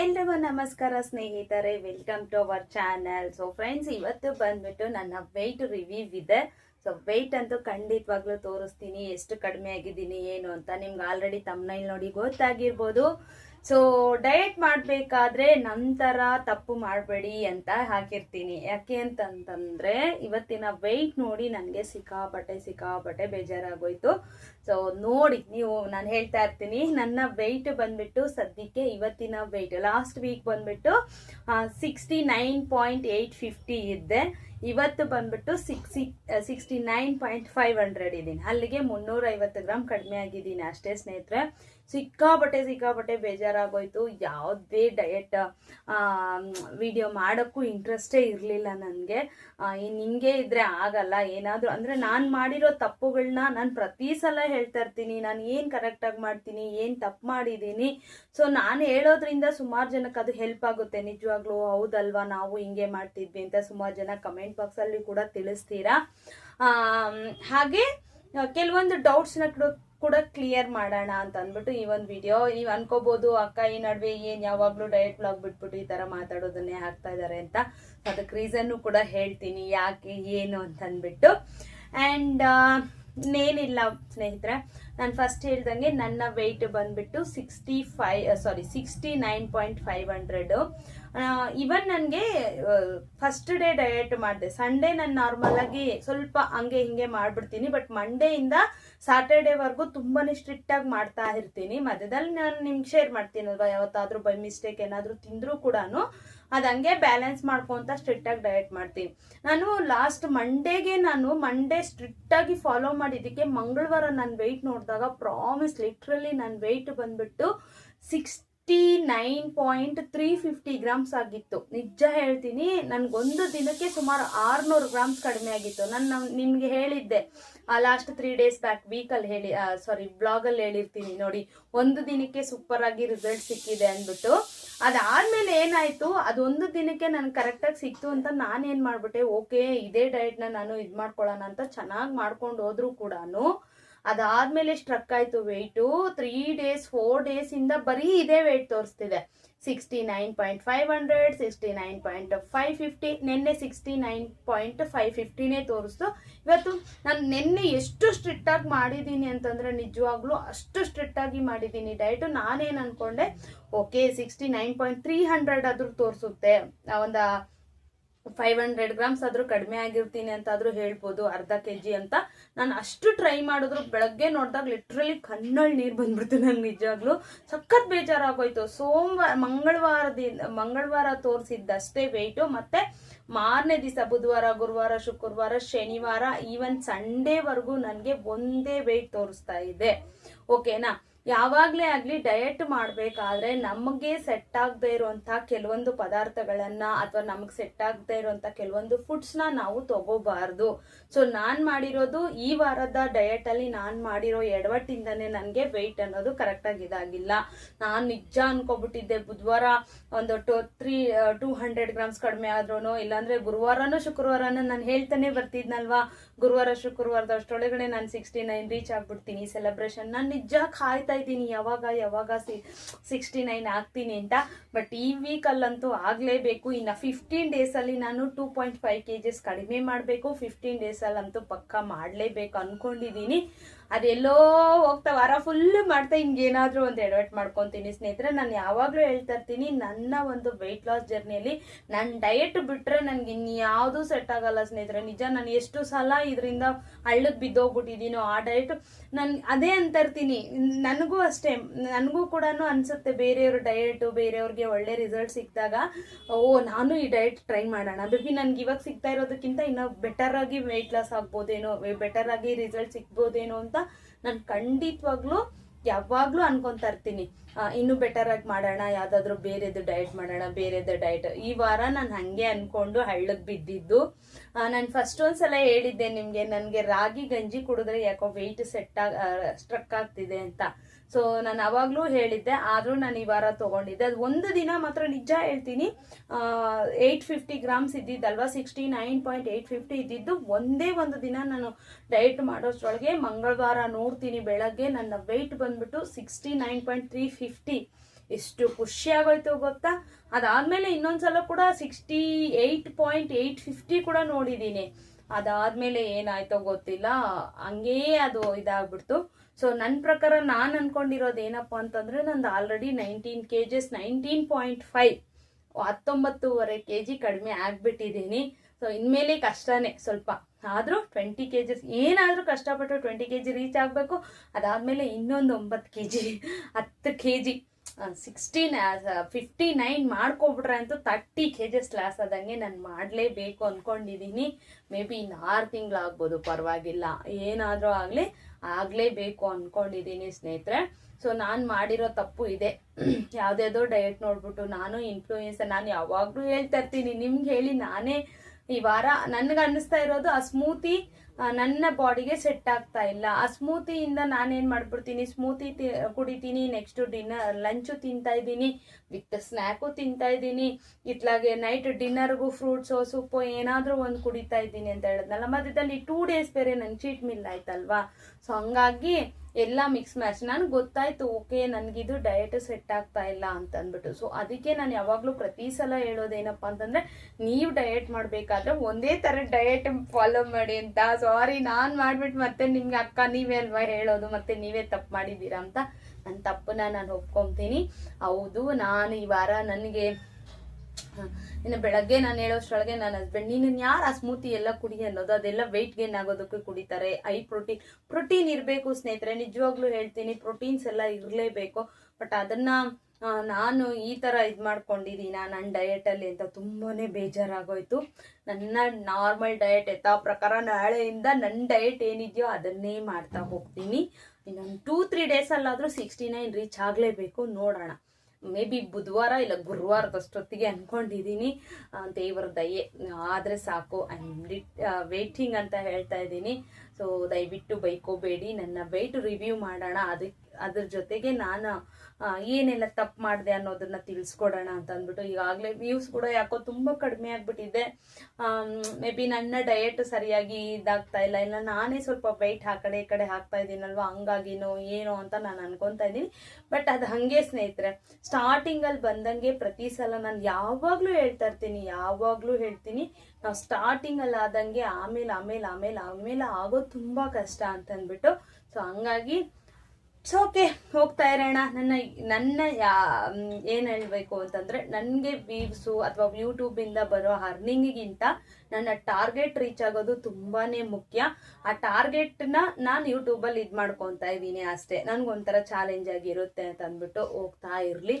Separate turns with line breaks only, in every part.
ಎಲ್ರಿಗೂ ನಮಸ್ಕಾರ ಸ್ನೇಹಿತರೆ welcome to our channel so friends ಇವತ್ತು ಬಂದ್ಬಿಟ್ಟು ನನ್ನ ವೆಯ್ಟ್ ರಿವ್ಯೂ ಇದೆ. ಸೊ ವೆಯ್ಟ್ ಅಂತೂ ಖಂಡಿತವಾಗ್ಲೂ ತೋರಿಸ್ತೀನಿ. ಎಷ್ಟು ಕಡಿಮೆ ಆಗಿದ್ದೀನಿ, ಏನು ಅಂತ ನಿಮ್ಗೆ ಆಲ್ರೆಡಿ ತಮ್ಮನೈಲ್ ನೋಡಿ ಗೊತ್ತಾಗಿರ್ಬೋದು. ಸೊ ಡಯಟ್ ಮಾಡಬೇಕಾದ್ರೆ ನಂತರ ತಪ್ಪು ಮಾಡಬೇಡಿ ಅಂತ ಹಾಕಿರ್ತೀನಿ. ಯಾಕೆ ಅಂತಂತಂದರೆ, ಇವತ್ತಿನ ವೆಯ್ಟ್ ನೋಡಿ ನನಗೆ ಸಿಕ್ಕಾಪಟ್ಟೆ ಸಿಕ್ಕಾಪಟ್ಟೆ ಬೇಜಾರಾಗೋಯ್ತು. ಸೊ ನೋಡಿ, ನೀವು, ನಾನು ಹೇಳ್ತಾ ಇರ್ತೀನಿ, ನನ್ನ ವೆಯ್ಟ್ ಬಂದ್ಬಿಟ್ಟು ಸದ್ಯಕ್ಕೆ ಇವತ್ತಿನ ವೆಯ್ಟ್ ಲಾಸ್ಟ್ ವೀಕ್ ಬಂದ್ಬಿಟ್ಟು sixty nine point eight fifty ಇದ್ದೆ. ಇವತ್ತು ಬಂದ್ಬಿಟ್ಟು six sixty nine point five hundred ಇದ್ದೀನಿ. ಅಲ್ಲಿಗೆ ಮುನ್ನೂರೈವತ್ತು ಗ್ರಾಮ್ ಕಡಿಮೆ ಆಗಿದ್ದೀನಿ ಅಷ್ಟೇ ಸ್ನೇಹಿತರೆ. ಸಿಕ್ಕಾಪಟ್ಟೆ ಸಿಕ್ಕಾಪಟ್ಟೆ ಬೇಜಾರಾಗೋಯ್ತು. ಯಾವುದೇ ಡಯಟ್ ವಿಡಿಯೋ ಮಾಡೋಕ್ಕೂ ಇಂಟ್ರೆಸ್ಟೇ ಇರಲಿಲ್ಲ ನನಗೆ. ಇನ್ನು ಹಿಂಗೆ ಇದ್ರೆ ಆಗಲ್ಲ. ಏನಾದರೂ ಅಂದರೆ ನಾನು ಮಾಡಿರೋ ತಪ್ಪುಗಳನ್ನ ನಾನು ಪ್ರತಿ ಸಲ ಹೇಳ್ತಾ ಇರ್ತೀನಿ. ನಾನು ಏನು ಕರೆಕ್ಟಾಗಿ ಮಾಡ್ತೀನಿ, ಏನು ತಪ್ಪು ಮಾಡಿದ್ದೀನಿ. ಸೊ ನಾನು ಹೇಳೋದ್ರಿಂದ ಸುಮಾರು ಜನಕ್ಕೆ ಅದು ಹೆಲ್ಪ್ ಆಗುತ್ತೆ. ನಿಜವಾಗ್ಲೂ ಹೌದಲ್ವಾ? ನಾವು ಹಿಂಗೆ ಮಾಡ್ತಿದ್ವಿ ಅಂತ ಸುಮಾರು ಜನ ಕಮೆಂಟ್ ಬಾಕ್ಸಲ್ಲಿ ಕೂಡ ತಿಳಿಸ್ತೀರಾ? ಹಾಗೆ ಕೆಲವೊಂದು ಡೌಟ್ಸ್ನ ಕೂಡ ಕ್ಲಿಯರ್ ಮಾಡೋಣ ಅಂತ ಅಂದ್ಬಿಟ್ಟು ಈ ಒಂದು ವಿಡಿಯೋ ನೀವು ಅನ್ಕೋಬಹುದು ಅಕ್ಕ, ಈ ನಡುವೆ ಏನು ಯಾವಾಗಲೂ ಡಯಟ್ ಬ್ಲಾಗ್ ಬಿಟ್ಬಿಟ್ಟು ಈ ಥರ ಮಾತಾಡೋದನ್ನೇ ಹಾಕ್ತಾ ಇದ್ದಾರೆ ಅಂತ ಅದಕ್ಕೆ ರೀಸನ್ನು ಕೂಡ ಹೇಳ್ತೀನಿ, ಯಾಕೆ, ಏನು ಅಂತ ಅಂದ್ಬಿಟ್ಟು. ಆ್ಯಂಡ್ ಇನ್ನೇನಿಲ್ಲ ಸ್ನೇಹಿತರೆ, ನಾನು ಫಸ್ಟ್ ಹೇಳ್ದಂಗೆ ನನ್ನ ವೆಯ್ಟ್ ಬಂದ್ಬಿಟ್ಟು sixty five sorry sixty nine point five hundred even ನನಗೆ ಫಸ್ಟ್ ಡೇ ಡಯಟ್ ಮಾಡಿದೆ. ಸಂಡೇ ನಾನು ನಾರ್ಮಲ್ ಆಗಿ ಸ್ವಲ್ಪ ಹಂಗೆ ಹಿಂಗೆ ಮಾಡ್ಬಿಡ್ತೀನಿ ಬಟ್ ಮಂಡೇಯಿಂದ ಸಾಟರ್ಡೇವರೆಗೂ ತುಂಬಾ ಸ್ಟ್ರಿಕ್ಟ್ ಆಗಿ ಮಾಡ್ತಾ ಇರ್ತೀನಿ. ಮಧ್ಯದಲ್ಲಿ ನಾನು ನಿಮ್ಗೆ ಶೇರ್ ಮಾಡ್ತೀನಲ್ವಾ ಯಾವತ್ತಾದ್ರೂ ಬೈ ಮಿಸ್ಟೇಕ್ ಏನಾದರೂ ತಿಂದರೂ ಕೂಡ ಅದು ಹಂಗೆ ಬ್ಯಾಲೆನ್ಸ್ ಮಾಡ್ಕೊಂತ ಸ್ಟ್ರಿಕ್ಟ್ ಆಗಿ ಡಯಟ್ ಮಾಡ್ತೀನಿ ನಾನು ಲಾಸ್ಟ್ ಮಂಡೇಗೆ ನಾನು ಮಂಡೇ ಸ್ಟ್ರಿಕ್ಟ್ ಆಗಿ ಫಾಲೋ ಮಾಡಿದ್ದಕ್ಕೆ ಮಂಗಳವಾರ ನನ್ನ ವೆಯ್ಟ್ ನೋಡಿದಾಗ ಪ್ರಾಮಿಸ್ ಲಿಟ್ರಲಿ ನನ್ನ ವೆಯ್ಟ್ ಬಂದ್ಬಿಟ್ಟು sixty nine point three fifty grams ಆಗಿತ್ತು. ನಿಜ ಹೇಳ್ತೀನಿ, ನನಗೊಂದು ದಿನಕ್ಕೆ ಸುಮಾರು ಆರ್ನೂರು ಗ್ರಾಮ್ಸ್ ಕಡಿಮೆ ಆಗಿತ್ತು. ನಾನು ನಿಮಗೆ ಹೇಳಿದ್ದೆ. ಆ ಲಾಸ್ಟ್ ತ್ರೀ ಡೇಸ್ ಬ್ಯಾಕ್ ವೀಕಲ್ಲಿ ಹೇಳಿ ಸಾರಿ ಬ್ಲಾಗಲ್ಲಿ ಹೇಳಿರ್ತೀನಿ ನೋಡಿ. ಒಂದು ದಿನಕ್ಕೆ ಸೂಪರ್ ಆಗಿ ರಿಸಲ್ಟ್ ಸಿಕ್ಕಿದೆ ಅಂದ್ಬಿಟ್ಟು. ಅದಾದ್ಮೇಲೆ ಏನಾಯ್ತು, ಅದೊಂದು ದಿನಕ್ಕೆ ನಾನು ಕರೆಕ್ಟಾಗಿ ಸಿಕ್ತು ಅಂತ ನಾನೇನು ಮಾಡ್ಬಿಟ್ಟೆ, ಓಕೆ, ಇದೇ ಡಯಟ್ನ ನಾನು ಇದು ಮಾಡ್ಕೊಳ್ಳೋಣ ಅಂತ ಚೆನ್ನಾಗಿ ಮಾಡ್ಕೊಂಡು ಹೋದ್ರು ಕೂಡ ಅದಾದ್ಮೇಲೆ ಸ್ಟ್ರಕ್ ಆಯ್ತು weight three days four days ಇಂದ ಬರೀ ಇದೇ weight ತೋರಿಸ್ತಿದೆ. Sixty nine point five hundred sixty nine point five fifty ನಿನ್ನೆ ಸಿಕ್ಸ್ಟಿ ನೈನ್ ಪಾಯಿಂಟ್ ಫೈವ್ ಫಿಫ್ಟಿನೇ ತೋರಿಸ್ತು. ಇವತ್ತು ನಾನು ನಿನ್ನೆ ಎಷ್ಟು ಸ್ಟ್ರಿಕ್ಟಾಗಿ ಮಾಡಿದ್ದೀನಿ ಅಂತಂದ್ರೆ ನಿಜವಾಗ್ಲೂ ಅಷ್ಟು ಸ್ಟ್ರಿಕ್ಟಾಗಿ ಮಾಡಿದ್ದೀನಿ ಡಯಟು ನಾನೇನು ಅನ್ಕೊಂಡೆ? Okay sixty nine point three hundred ಆದ್ರೂ ತೋರಿಸುತ್ತೆ. ಒಂದು ಫೈವ್ ಹಂಡ್ರೆಡ್ ಗ್ರಾಮ್ಸ್ ಆದರೂ ಕಡಿಮೆ ಆಗಿರ್ತೀನಿ ಅಂತಾದರೂ ಹೇಳ್ಬೋದು, ಅರ್ಧ ಕೆ ಜಿ ಅಂತ. ನಾನು ಅಷ್ಟು ಟ್ರೈ ಮಾಡಿದ್ರು, ಬೆಳಗ್ಗೆ ನೋಡಿದಾಗ ಲಿಟ್ರಲಿ ಕಣ್ಣಲ್ಲಿ ನೀರು ಬಂದ್ಬಿಡ್ತು ನಂಗೆ ನಿಜವಾಗ್ಲೂ ಸಖತ್ ಬೇಜಾರಾಗೋಯ್ತು. ಸೋಮವಾರ ಮಂಗಳವಾರದಿಂದ ಮಂಗಳವಾರ ತೋರಿಸಿದ್ದಷ್ಟೇ ವೆಯ್ಟು ಮತ್ತೆ ಮಾರನೇ ದಿವಸ ಬುಧವಾರ, ಗುರುವಾರ, ಶುಕ್ರವಾರ, ಶನಿವಾರ ಈವನ್ ಸಂಡೇವರೆಗೂ ನನಗೆ ಒಂದೇ ವೆಯ್ಟ್ ತೋರಿಸ್ತಾ ಇದೆ. ಓಕೆನಾ ಯಾವಾಗಲೇ ಆಗಲಿ ಡಯಟ್ ಮಾಡಬೇಕಾದ್ರೆ ನಮಗೆ ಸೆಟ್ ಆಗದೆ ಇರುವಂಥ ಕೆಲವೊಂದು ಪದಾರ್ಥಗಳನ್ನ ಅಥವಾ ನಮಗೆ ಸೆಟ್ ಆಗದೆ ಇರುವಂಥ ಕೆಲವೊಂದು ಫುಡ್ಸ್ನ ನಾವು ತಗೋಬಾರ್ದು. ಸೊ ನಾನು ಮಾಡಿರೋದು ಈ ವಾರದ ಡಯಟಲ್ಲಿ ನಾನು ಮಾಡಿರೋ ಎಡವಟ್ಟಿಂದನೇ ನನಗೆ ವೆಯ್ಟ್ ಅನ್ನೋದು ಕರೆಕ್ಟಾಗಿ ಇದಾಗಿಲ್ಲ. ನಾನು ನಿಜ ಅನ್ಕೊಬಿಟ್ಟಿದ್ದೆ ಬುಧವಾರ ಒಂದು two three two hundred grams ಕಡಿಮೆ ಆದ್ರೂ ಇಲ್ಲಾಂದರೆ ಗುರುವಾರನೂ, ಶುಕ್ರವಾರನೂ ನಾನು ಹೇಳ್ತಾನೆ ಬರ್ತಿದ್ನಲ್ವಾ? ಗುರುವಾರ, ಶುಕ್ರವಾರದ ಅಷ್ಟೊಳಗಡೆ ನಾನು ಸಿಕ್ಸ್ಟಿ ನೈನ್ ರೀಚ್ ಆಗ್ಬಿಡ್ತೀನಿ. ಸೆಲೆಬ್ರೇಷನ್ ನಾನು ನಿಜ ಕಾಯ್ತಾ ಇದ್ದೀನಿ, ಯಾವಾಗ ಯಾವಾಗ ಸಿಕ್ಸ್ಟಿ ನೈನ್ ಆಗ್ತೀನಿ ಅಂತ. ಬಟ್ ಈ ವೀಕಲ್ಲಂತೂ ಆಗಲೇಬೇಕು. ಇನ್ನು ಫಿಫ್ಟೀನ್ ಡೇಸಲ್ಲಿ ನಾನು two point five K Gs ಕಡಿಮೆ ಮಾಡಬೇಕು. ಫಿಫ್ಟೀನ್ ಡೇಸಲ್ಲಂತೂ ಪಕ್ಕ ಮಾಡಲೇಬೇಕು ಅಂದ್ಕೊಂಡಿದ್ದೀನಿ ಅದೆಲ್ಲೋ ಹೋಗ್ತಾ, ವಾರ ಫುಲ್ ಮಾಡ್ತಾ ಹಿಂಗೇನಾದರೂ ಒಂದು ಎಡವಟ್ ಮಾಡ್ಕೊತೀನಿ. ಸ್ನೇಹಿತರೆ, ನಾನು ಯಾವಾಗಲೂ ಹೇಳ್ತಾ ಇರ್ತೀನಿ, ನನ್ನ ಒಂದು ವೆಯ್ಟ್ ಲಾಸ್ ಜರ್ನಿಯಲ್ಲಿ ನನ್ನ ಡಯಟ್ ಬಿಟ್ಟರೆ ನನಗೆ ಇನ್ಯಾವುದೂ ಸೆಟ್ ಆಗಲ್ಲ ಸ್ನೇಹಿತರೆ. ನಿಜ, ನಾನು ಎಷ್ಟು ಸಲ ಇದರಿಂದ ಹಳ್ಳಕ್ಕೆ ಬಿದ್ದೋಗ್ಬಿಟ್ಟಿದ್ದೀನೋ ಆ ಡಯಟ್ ನಾನು ಅದೇ ಅಂತ ಇರ್ತೀನಿ. ನನಗೂ ಅಷ್ಟೇ. ನನಗೂ ಕೂಡ ಅನಿಸುತ್ತೆ ಬೇರೆಯವ್ರ ಡಯಟು ಬೇರೆಯವ್ರಿಗೆ ಒಳ್ಳೆ ರಿಸಲ್ಟ್ ಸಿಕ್ಕಿದಾಗ, ಓ, ನಾನು ಈ ಡಯಟ್ ಟ್ರೈ ಮಾಡೋಣ. ಬೇಬಿ ನನಗೆ ಇವಾಗ ಸಿಗ್ತಾ ಇರೋದಕ್ಕಿಂತ ಇನ್ನೂ ಬೆಟರ್ ಆಗಿ ವೆಯ್ಟ್ ಲಾಸ್ ಆಗ್ಬೋದೇನೋ ಬೆಟರ್ ಆಗಿ ರಿಸಲ್ಟ್ ಸಿಗ್ಬೋದೇನೋ ಅಂತ ನಾನು ಖಂಡಿತವಾಗ್ಲೂ, ಯಾವಾಗಲೂ ಅನ್ಕೊಂತಾ ಇರ್ತೀನಿ. ಇನ್ನೂ ಬೆಟರ್ ಆಗಿ ಮಾಡೋಣ, ಯಾವ್ದಾದ್ರು ಬೇರೆದು ಡಯಟ್ ಮಾಡೋಣ, ಬೇರೆದು ಡಯಟ್ ಈ ವಾರ ನಾನು ಹಂಗೆ ಅನ್ಕೊಂಡು ಹಳ್ಳಕ್ಕೆ ಬಿದ್ದಿದ್ದು. ನಾನು ಫಸ್ಟ್ ಒಂದ್ಸಲ ಹೇಳಿದ್ದೆ ನಿಮಗೆ, ನನಗೆ ರಾಗಿ ಗಂಜಿ ಕುಡಿದ್ರೆ ಯಾಕೋ ವೆಯ್ಟ್ ಸೆಟ್ ಆಗ ಸ್ಟ್ರಕ್ ಆಗ್ತಿದೆ ಅಂತ. ಸೊ ನಾನು ಅವಾಗಲೂ ಹೇಳಿದ್ದೆ, ಆದರೂ ನಾನು ಈ ವಾರ ತಗೊಂಡಿದ್ದೆ. ಅದು ಒಂದು ದಿನ ಮಾತ್ರ ನಿಜ ಹೇಳ್ತೀನಿ. Eight fifty grams ಇದ್ದಿದ್ದಲ್ವಾ? Sixty nine point eight fifty ಇದ್ದಿದ್ದು ಒಂದೇ ಒಂದು ದಿನ ನಾನು ಡಯಟ್ ಮಾಡೋಷ್ಟ್ರೊಳಗೆ ಮಂಗಳವಾರ ನೋಡ್ತೀನಿ ಬೆಳಗ್ಗೆ. ನನ್ನ ವೆಯ್ಟ್ ಬಂದ್ಬಿಟ್ಟು sixty nine point three fifty ಎಷ್ಟು ಖುಷಿ ಆಗೋಯ್ತು ಗೊತ್ತಾ? ಅದಾದಮೇಲೆ ಇನ್ನೊಂದ್ಸಲ ಕೂಡ sixty eight point eight fifty ಕೂಡ ನೋಡಿದ್ದೀನಿ. ಅದಾದಮೇಲೆ ಏನಾಯ್ತೋ ಗೊತ್ತಿಲ್ಲ. ಹಂಗೇ ಅದು ಇದಾಗ್ಬಿಡ್ತು. ಸೊ ನನ್ನ ಪ್ರಕಾರ ನಾನು ಅನ್ಕೊಂಡಿರೋದು ಏನಪ್ಪ ಅಂತಂದ್ರೆ ನಂದು already nineteen K Gs nineteen point five ಹತ್ತೊಂಬತ್ತೂವರೆ K G ಕಡಿಮೆ ಆಗಿಬಿಟ್ಟಿದ್ದೀನಿ ಸೊ ಇನ್ಮೇಲೆ ಕಷ್ಟನೇ ಸ್ವಲ್ಪ. ಆದರೂ ಟ್ವೆಂಟಿ ಕೆ ಜಿಸ್ ಏನಾದರೂ ಕಷ್ಟಪಟ್ಟು ಟ್ವೆಂಟಿ ಕೆ ಜಿ ರೀಚ್ ಆಗಬೇಕು. ಅದಾದಮೇಲೆ ಇನ್ನೊಂದು ಒಂಬತ್ತು ಕೆ ಜಿ ಹತ್ತು K G sixteen fifty nine ಮಾಡ್ಕೊಬಿಟ್ರೆ ಅಂತೂ ತರ್ಟಿ ಕೆ ಜಿಸ್ ಲಾಸ್ ಆದಂಗೆ ನಾನು ಮಾಡಲೇಬೇಕು ಅಂದ್ಕೊಂಡಿದ್ದೀನಿ ಮೇ ಬಿ ಇನ್ನು ಆರು ತಿಂಗಳಾಗ್ಬೋದು, ಪರವಾಗಿಲ್ಲ. ಏನಾದರೂ ಆಗಲಿ ಆಗಲೇಬೇಕು ಅಂದ್ಕೊಂಡಿದ್ದೀನಿ ಸ್ನೇಹಿತರೆ. ಸೊ ನಾನು ಮಾಡಿರೋ ತಪ್ಪು ಇದೆ. ಯಾವುದ್ಯಾವುದೋ ಡಯಟ್ ನೋಡ್ಬಿಟ್ಟು ನಾನು ಇನ್ಫ್ಲೂಯೆನ್ಸ್ ನಾನು ಯಾವಾಗಲೂ ಹೇಳ್ತಾ ಇರ್ತೀನಿ. ನಿಮ್ಗೆ ಹೇಳಿ ನಾನೇ ಈ ವಾರ ನನಗೆ ಅನ್ನಿಸ್ತಾ ಇರೋದು ಆ ಸ್ಮೂತಿ ನನ್ನ ಬಾಡಿಗೆ ಸೆಟ್ ಆಗ್ತಾ ಇಲ್ಲ. ಆ ಸ್ಮೂತಿಯಿಂದ ನಾನೇನು ಮಾಡ್ಬಿಡ್ತೀನಿ? ಸ್ಮೂತಿ ತಿ, ಕುಡಿತೀನಿ ನೆಕ್ಸ್ಟ್ ಡಿನ್ನರ್ ಲಂಚು ತಿಂತಾ ಇದ್ದೀನಿ ವಿತ್ ಸ್ನ್ಯಾಕು ತಿಂತಾ ಇದ್ದೀನಿ, ಇತ್ಲಾಗೆ ನೈಟ್ ಡಿನ್ನರ್ಗೂ ಫ್ರೂಟ್ಸು ಸೂಪು ಏನಾದರೂ ಒಂದು ಕುಡಿತಾ ಇದ್ದೀನಿ ಅಂತ ಹೇಳಿದ್ನಲ್ಲ. ಮಧ್ಯದಲ್ಲಿ ಟೂ ಡೇಸ್ ಬೇರೆ ನನ್ನ ಚೀಟ್ ಮಿಲ್ ಆಯ್ತಲ್ವಾ? ಸೊ ಹಂಗಾಗಿ ಎಲ್ಲ ಮಿಕ್ಸ್ ಮ್ಯಾಚ್ ನನಗೆ ಗೊತ್ತಾಯ್ತು, ಓಕೆ, ನನಗಿದು ಡಯಟ್ ಸೆಟ್ ಆಗ್ತಾ ಇಲ್ಲ ಅಂತ ಅಂದ್ಬಿಟ್ಟು ಸೊ ಅದಕ್ಕೆ ನಾನು ಯಾವಾಗಲೂ ಪ್ರತಿ ಸಲ ಹೇಳೋದೇನಪ್ಪ ಅಂತಂದ್ರೆ, ನೀವು ಡಯಟ್ ಮಾಡಬೇಕಾದ್ರೆ ಒಂದೇ ಥರ ಡಯಟ್ ಫಾಲೋ ಮಾಡಿ ಅಂತ. ಸಾರಿ ನಾನು ಮಾಡಿಬಿಟ್ಟು ಮತ್ತೆ ನಿಮ್ಗೆ ಅಕ್ಕ ನೀವೇ ಅಲ್ವಾ ಹೇಳೋದು, ಮತ್ತೆ ನೀವೇ ತಪ್ಪು ಮಾಡಿದ್ದೀರಾ ಅಂತ. ನನ್ನ ತಪ್ಪನ್ನ ನಾನು ಒಪ್ಕೊತೀನಿ ಹೌದು, ನಾನು ಈ ವಾರ ನನಗೆ ಇನ್ನು ಬೆಳಗ್ಗೆ ನಾನು ಹೇಳೋಷ್ಟ್ರೊಳಗೆ ನನ್ನ ಹಸ್ಬೆಂಡ್ ನೀನು ಯಾರು ಆ ಸ್ಮೂತಿ ಎಲ್ಲ ಕುಡಿ ಅನ್ನೋದು? ಅದೆಲ್ಲ ವೆಯ್ಟ್ ಗೇನ್ ಆಗೋದಕ್ಕೆ ಕುಡಿತಾರೆ. ಐ ಪ್ರೋಟೀನ್ ಪ್ರೋಟೀನ್ ಇರಬೇಕು ಸ್ನೇಹಿತರೆ, ನಿಜವಾಗ್ಲೂ ಹೇಳ್ತೀನಿ ಪ್ರೋಟೀನ್ಸ್ ಎಲ್ಲ ಇರಲೇಬೇಕು. ಬಟ್ ಅದನ್ನ ನಾನು ಈ ಥರ ಇದು ಮಾಡ್ಕೊಂಡಿದ್ದೀನ ನನ್ನ ಡಯೆಟಲ್ಲಿ ಅಂತ ತುಂಬಾ ಬೇಜಾರಾಗೋಯ್ತು. ನನ್ನ ನಾರ್ಮಲ್ ಡಯೆಟ್ ಎತ್ತ ಪ್ರಕಾರ ನಾಳೆಯಿಂದ ನನ್ನ ಡಯೆಟ್ ಏನಿದೆಯೋ ಅದನ್ನೇ ಮಾಡ್ತಾ ಹೋಗ್ತೀನಿ. ಇನ್ನೊಂದು ಟೂ ತ್ರೀ ಡೇಸಲ್ಲಾದರೂ ಸಿಕ್ಸ್ಟಿ ನೈನ್ ರೀಚ್ ಆಗಲೇಬೇಕು, ನೋಡೋಣ. ಮೇ ಬಿ ಬುಧವಾರ ಇಲ್ಲ ಗುರುವಾರದಷ್ಟೊತ್ತಿಗೆ ಅನ್ಕೊಂಡಿದ್ದೀನಿ ಆ, ದೇವರ ದಯೆ. ಆದರೆ ಸಾಕು ಐ ಲಿಟ್ ವೇಟಿಂಗ್ ಅಂತ ಹೇಳ್ತಾ ಇದ್ದೀನಿ. ಸೊ ದಯವಿಟ್ಟು ಬೈಕೋಬೇಡಿ. ನನ್ನ ವೆಯ್ಟ್ ರಿವ್ಯೂ ಮಾಡೋಣ. ಅದಕ್ಕೆ ಅದ್ರ ಜೊತೆಗೆ ನಾನು ಏನೆಲ್ಲ ತಪ್ಪು ಮಾಡಿದೆ ಅನ್ನೋದನ್ನ ತಿಳಿಸ್ಕೊಡೋಣ ಅಂತ ಅಂದ್ಬಿಟ್ಟು ಈಗಾಗಲೇ ವ್ಯೂಸ್ ಕೂಡ ಯಾಕೋ ತುಂಬ ಕಡಿಮೆ ಆಗಿಬಿಟ್ಟಿದೆ. ಮೇ ಬಿ ನನ್ನ ಡಯಟ್ ಸರಿಯಾಗಿ ಇದಾಗ್ತಾ ಇಲ್ಲ. ಇಲ್ಲ, ನಾನೇ ಸ್ವಲ್ಪ ವೆಯ್ಟ್ ಆ ಕಡೆ ಈ ಕಡೆ ಹಾಕ್ತಾ ಇದ್ದೀನಲ್ವ, ಹಂಗಾಗಿನೋ ಏನೋ ಅಂತ ನಾನು ಅನ್ಕೊತಾ ಇದ್ದೀನಿ. ಬಟ್ ಅದು ಹಾಗೆ ಸ್ನೇಹಿತರೆ ಸ್ಟಾರ್ಟಿಂಗಲ್ಲಿ ಬಂದಂಗೆ ಪ್ರತಿ ಸಲ ನಾನು ಯಾವಾಗಲೂ ಹೇಳ್ತಾ ಇರ್ತೀನಿ, ಯಾವಾಗಲೂ ಹೇಳ್ತೀನಿ, ನಾವು ಸ್ಟಾರ್ಟಿಂಗಲ್ಲಿ ಆದಂಗೆ ಆಮೇಲೆ ಆಮೇಲೆ ಆಮೇಲೆ ಆಮೇಲೆ ಆಗೋದು ತುಂಬ ಕಷ್ಟ ಅಂತ ಅಂದ್ಬಿಟ್ಟು ಸೊ ಹಂಗಾಗಿ ಸೊ ಓಕೆ ಹೋಗ್ತಾ ಇರೋಣ ನನ್ನ ನನ್ನ ಯಾ ಏನು ಹೇಳಬೇಕು ಅಂತಂದರೆ ನನಗೆ ವ್ಯೂವ್ಸು ಅಥವಾ ಯೂಟ್ಯೂಬಿಂದ ಬರೋ ಅರ್ನಿಂಗಿಗಿಂತ ನನ್ನ ಟಾರ್ಗೆಟ್ ರೀಚ್ ಆಗೋದು ತುಂಬಾ ಮುಖ್ಯ. ಆ ಟಾರ್ಗೆಟ್ನ ನಾನು ಯೂಟ್ಯೂಬಲ್ಲಿ ಇದು ಮಾಡ್ಕೊತಾ ಇದ್ದೀನಿ ಅಷ್ಟೇ. ನನಗೊಂಥರ ಚಾಲೆಂಜ್ ಆಗಿರುತ್ತೆ ಅಂತ ಅಂದ್ಬಿಟ್ಟು ಹೋಗ್ತಾ ಇರಲಿ.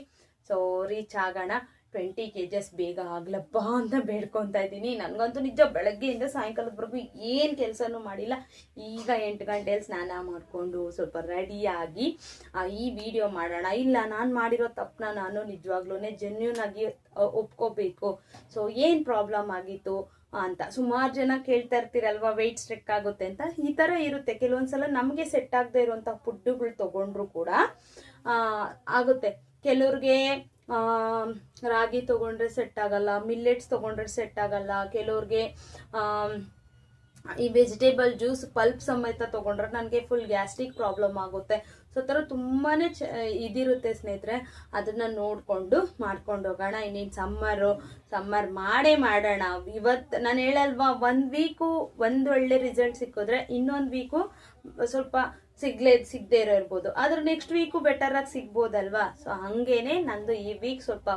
ಸೊ ರೀಚ್ ಆಗೋಣ. ಟ್ವೆಂಟಿ ಕೆ ಜಸ್ ಬೇಗ ಆಗ್ಲಪ್ಪ ಅಂತ ಬೇಡ್ಕೊತಾ ಇದ್ದೀನಿ. ನನಗಂತೂ ನಿಜ ಬೆಳಗ್ಗೆಯಿಂದ ಸಾಯಂಕಾಲದವರೆಗೂ ಏನು ಕೆಲಸನೂ ಮಾಡಿಲ್ಲ. ಈಗ ಎಂಟು ಗಂಟೆಯಲ್ಲಿ ಸ್ನಾನ ಮಾಡಿಕೊಂಡು ಸ್ವಲ್ಪ ರೆಡಿಯಾಗಿ ಈ ವಿಡಿಯೋ ಮಾಡೋಣ. ಇಲ್ಲ, ನಾನು ಮಾಡಿರೋ ತಪ್ಪನ್ನ ನಾನು ನಿಜವಾಗ್ಲೂ ಜೆನ್ಯೂನ್ ಆಗಿ ಒಪ್ಕೋಬೇಕು. ಸೊ ಏನು ಪ್ರಾಬ್ಲಮ್ ಆಗಿತ್ತು ಅಂತ. ಸುಮಾರು ಜನ ಕೇಳ್ತಾ ಇರ್ತೀರಲ್ವಾ ವೆಯ್ಟ್ ಸ್ಟ್ರೆಕ್ ಆಗುತ್ತೆ ಅಂತ. ಈ ಥರ ಇರುತ್ತೆ. ಕೆಲವೊಂದ್ಸಲ ನಮಗೆ ಸೆಟ್ ಆಗದೆ ಇರುವಂಥ ಫುಡ್ಡುಗಳು ತೊಗೊಂಡ್ರು ಕೂಡ ಆಗುತ್ತೆ. ಕೆಲವ್ರಿಗೆ ರಾಗಿ ತೊಗೊಂಡ್ರೆ ಸೆಟ್ ಆಗಲ್ಲ ಮಿಲ್ಲೆಟ್ಸ್ ತೊಗೊಂಡ್ರೆ ಸೆಟ್ ಆಗಲ್ಲ ಕೆಲವ್ರಿಗೆ ಈ ವೆಜಿಟೇಬಲ್ ಜ್ಯೂಸ್ ಪಲ್ಪ್ ಸಮೇತ ತೊಗೊಂಡ್ರೆ ನನಗೆ ಫುಲ್ ಗ್ಯಾಸ್ಟ್ರಿಕ್ ಪ್ರಾಬ್ಲಮ್ ಆಗುತ್ತೆ. ಸೊ ಥರ ತುಂಬಾ ಚ, ಇದಿರುತ್ತೆ ಸ್ನೇಹಿತರೆ. ಅದನ್ನು ನೋಡಿಕೊಂಡು ಮಾಡ್ಕೊಂಡು ಹೋಗೋಣ. ಇನ್ನೇನು ಸಮ್ಮರು ಸಮ್ಮರ್ ಮಾಡೇ ಮಾಡೋಣ. ಇವತ್ತು ನಾನು ಹೇಳಲ್ವಾ, ಒಂದು ವೀಕು ಒಂದು ಒಳ್ಳೆ ರಿಸಲ್ಟ್ ಸಿಕ್ಕಿದ್ರೆ ಇನ್ನೊಂದು ವೀಕು ಸ್ವಲ್ಪ ಸಿಗ್ಲೇ, ಸಿಗದೇ ಇರೋ ಇರ್ಬೋದು ಆದ್ರೆ ನೆಕ್ಸ್ಟ್ ವೀಕು ಬೆಟರ್ ಆಗಿ ಸಿಗ್ಬೋದಲ್ವಾ? ಸೊ ಹಂಗೇನೆ ನಂದು ಈ ವೀಕ್ ಸ್ವಲ್ಪ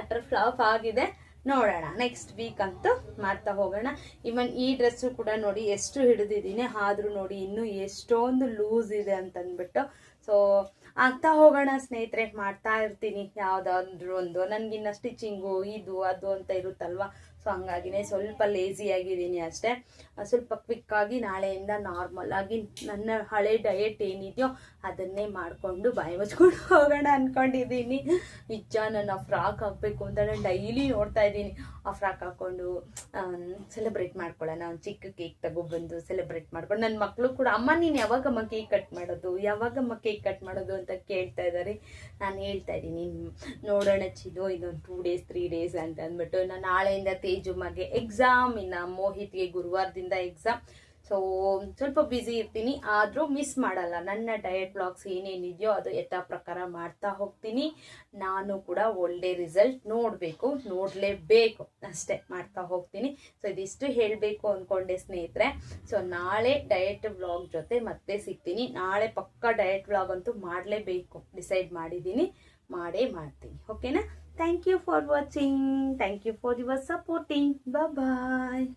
ಅಟ್ರ ಫ್ಲಾಪ್ ಆಗಿದೆ. ನೋಡೋಣ. ನೆಕ್ಸ್ಟ್ ವೀಕ್ ಅಂತೂ ಮಾಡ್ತಾ ಹೋಗೋಣ. ಇವನ್ ಈ ಡ್ರೆಸ್ಸು ಕೂಡ ನೋಡಿ ಎಷ್ಟು ಹಿಡಿದಿದ್ದೀನಿ. ಆದ್ರೂ ನೋಡಿ ಇನ್ನೂ ಎಷ್ಟೊಂದು ಲೂಸ್ ಇದೆ ಅಂತಂದ್ಬಿಟ್ಟು. ಸೊ ಆಗ್ತಾ ಹೋಗೋಣ ಸ್ನೇಹಿತರೆ. ಮಾಡ್ತಾ ಇರ್ತೀನಿ. ಯಾವುದಾದ್ರೂ ಒಂದು. ನನಗಿನ್ನ ಸ್ಟಿಚಿಂಗು ಇದು, ಅದು ಅಂತ ಇರುತ್ತಲ್ವಾ? ಸೊ ಹಂಗಾಗಿನೇ ಸ್ವಲ್ಪ ಲೇಸಿ ಆಗಿದ್ದೀನಿ ಅಷ್ಟೇ. ಸ್ವಲ್ಪ ಸ್ವಲ್ಪ ಕ್ವಿಕ್ಕಾಗಿ ನಾಳೆಯಿಂದ ನಾರ್ಮಲ್ ಆಗಿ ನನ್ನ ಹಳೆ ಡಯೆಟ್ ಏನಿದೆಯೋ ಅದನ್ನೇ ಮಾಡಿಕೊಂಡು ಬಾಯಿ ಮುಚ್ಕೊಂಡು ಹೋಗೋಣ ಅನ್ಕೊಂಡಿದ್ದೀನಿ. ನಿಜ ನನ್ನ ಫ್ರಾಕ್ ಹಾಕಬೇಕು ಅಂತ ನಾನು ಡೈಲಿ ನೋಡ್ತಾ ಇದ್ದೀನಿ. ಆ ಫ್ರಾಕ್ ಹಾಕ್ಕೊಂಡು ಸೆಲೆಬ್ರೇಟ್ ಮಾಡ್ಕೊಳ್ಳೋಣ. ಒಂದು ಚಿಕ್ಕ ಕೇಕ್ ತಗೊಬಂದು ಸೆಲೆಬ್ರೇಟ್ ಮಾಡ್ಕೊಂಡು. ನನ್ನ ಮಕ್ಕಳು ಕೂಡ, ಅಮ್ಮ ನೀನು ಯಾವಾಗಮ್ಮ ಕೇಕ್ ಕಟ್ ಮಾಡೋದು? ಯಾವಾಗಮ್ಮ ಕೇಕ್ ಕಟ್ ಮಾಡೋದು ಅಂತ ಕೇಳ್ತಾ ಇದ್ದಾರೆ ನಾನು ಹೇಳ್ತಾ ಇದ್ದೀನಿ ನೋಡೋಣ ಚಿದು, ಇನ್ನೊಂದು ಟೂ ಡೇಸ್ ತ್ರೀ ಡೇಸ್ ಅಂತ ಅಂದ್ಬಿಟ್ಟು ನಾನು ನಾಳೆಯಿಂದ ತೇಜುಮಗೆ ಎಕ್ಸಾಮ್ ಇನ್ನು ಮೋಹಿತ್ಗೆ ಗುರುವಾರದಿಂದ ಎಕ್ಸಾಮ್ ಸೊ ಸ್ವಲ್ಪ ಬ್ಯುಸಿ ಇರ್ತೀನಿ, ಆದರೂ ಮಿಸ್ ಮಾಡಲ್ಲ. ನನ್ನ ಡಯಟ್ ಬ್ಲಾಗ್ಸ್ ಏನೇನಿದೆಯೋ ಅದು ಯಥಾ ಪ್ರಕಾರ ಮಾಡ್ತಾ ಹೋಗ್ತೀನಿ. ನಾನು ಕೂಡ ಒಳ್ಳೆ ರಿಸಲ್ಟ್ ನೋಡಬೇಕು, ನೋಡಲೇಬೇಕು. ಅಷ್ಟೇ ಮಾಡ್ತಾ ಹೋಗ್ತೀನಿ. ಸೊ ಇದಿಷ್ಟು ಹೇಳಬೇಕು ಅಂದ್ಕೊಂಡೆ ಸ್ನೇಹಿತರೆ. ಸೊ ನಾಳೆ ಡಯಟ್ ಬ್ಲಾಗ್ ಜೊತೆ ಮತ್ತೆ ಸಿಗ್ತೀನಿ. ನಾಳೆ ಪಕ್ಕ ಡಯಟ್ ಬ್ಲಾಗ್ ಅಂತೂ ಮಾಡಲೇಬೇಕು. ಡಿಸೈಡ್ ಮಾಡಿದ್ದೀನಿ, ಮಾಡೇ ಮಾಡ್ತೀನಿ. ಓಕೆನಾ Thank you for watching. Thank you for your supporting. Bye-bye.